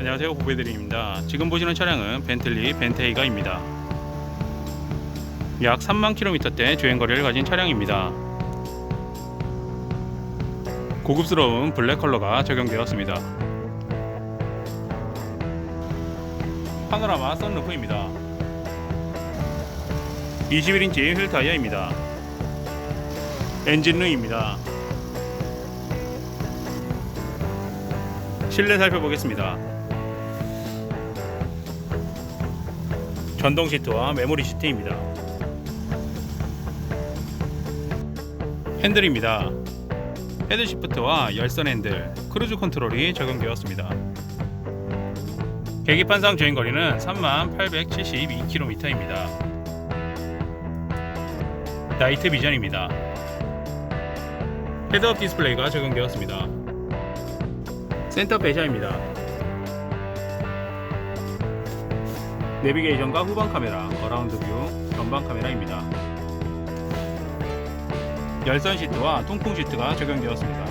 안녕하세요 후배드림입니다. 지금 보시는 차량은 벤틀리 벤테이가입니다. 약 3만 킬로미터대 주행거리를 가진 차량입니다. 고급스러운 블랙 컬러가 적용되었습니다. 파노라마 썬루프입니다. 21인치 휠 타이어입니다. 엔진룸입니다. 실내 살펴보겠습니다 전동 시트와 메모리 시트입니다. 핸들입니다. 헤드 시프트와 열선 핸들 크루즈 컨트롤이 적용되었습니다. 계기판상 주행거리는 3872km입니다. 나이트 비전입니다. 헤드업 디스플레이가 적용되었습니다. 센터 배샤입니다 내비게이션과 후방 카메라, 어라운드 뷰, 전방 카메라입니다. 열선 시트와 통풍 시트가 적용되었습니다.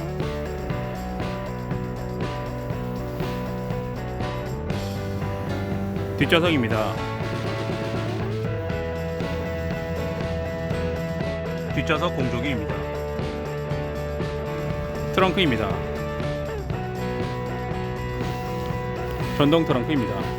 뒷좌석입니다. 뒷좌석 공조기입니다. 트렁크입니다. 전동 트렁크입니다